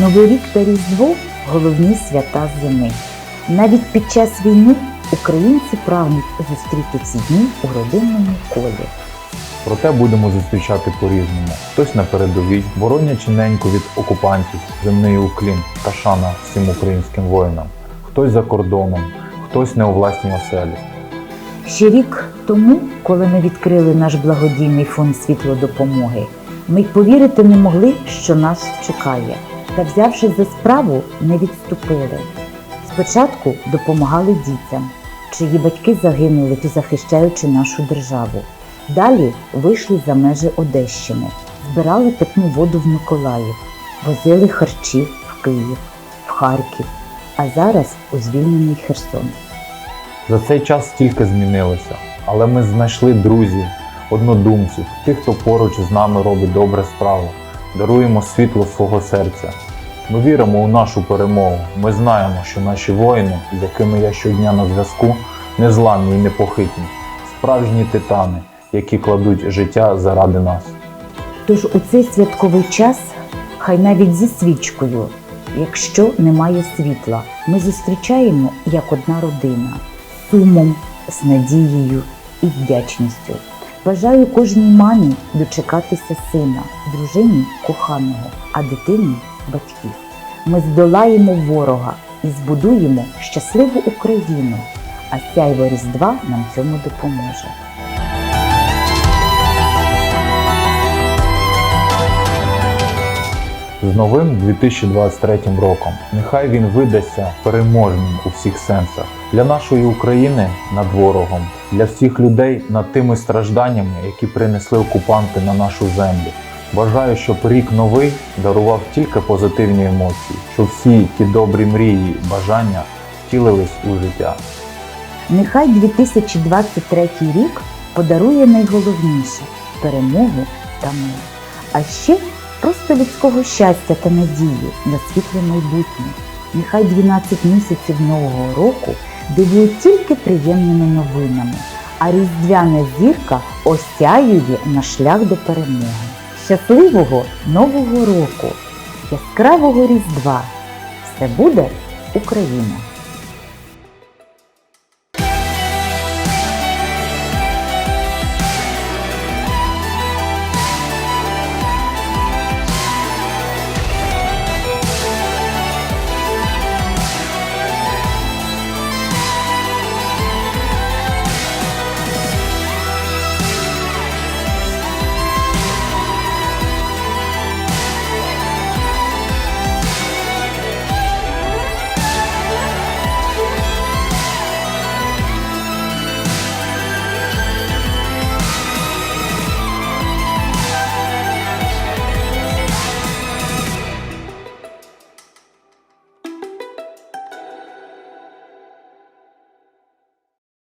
Новий рік та Різдво головні свята зими. Навіть під час війни українці прагнуть зустріти ці дні у родинному колі. Проте будемо зустрічати по-різному. Хтось на передовій, боронячи неньку від окупантів, земний уклін та шана всім українським воїнам. Хтось за кордоном, хтось не у власній оселі. Ще рік тому, коли ми відкрили наш благодійний фонд світлодопомоги, ми й повірити не могли, що нас чекає. Та взявши за справу, не відступили. Спочатку допомагали дітям, чиї батьки загинули, захищаючи нашу державу. Далі вийшли за межі Одещини, збирали питну воду в Миколаїв, возили харчі в Київ, в Харків, а зараз у звільнений Херсон. За цей час стільки змінилося, але ми знайшли друзів, однодумців, тих, хто поруч з нами робить добре справу, даруємо світло свого серця. Ми віримо у нашу перемогу. Ми знаємо, що наші воїни, з якими я щодня на зв'язку, незламні і непохитні, справжні титани, які кладуть життя заради нас. Тож у цей святковий час, хай навіть зі свічкою, якщо немає світла, ми зустрічаємо як одна родина сумом, з надією і вдячністю. Бажаю кожній мамі дочекатися сина, дружині коханого, а дитині батьків. Ми здолаємо ворога і збудуємо щасливу Україну, а сяйво Різдва нам цьому допоможе. З новим 2023 роком нехай він видасться переможним у всіх сенсах для нашої України над ворогом, для всіх людей над тими стражданнями, які принесли окупанти на нашу землю. Бажаю, щоб рік новий дарував тільки позитивні емоції, щоб всі ті добрі мрії, бажання втілились у життя. Нехай 2023 рік подарує найголовніше перемогу та мир. А ще просто людського щастя та надії на світле майбутнє. Нехай 12 місяців нового року дивують тільки приємними новинами, а різдвяна зірка осяює на шлях до перемоги. Щасливого Нового року! Яскравого Різдва! Все буде Україна!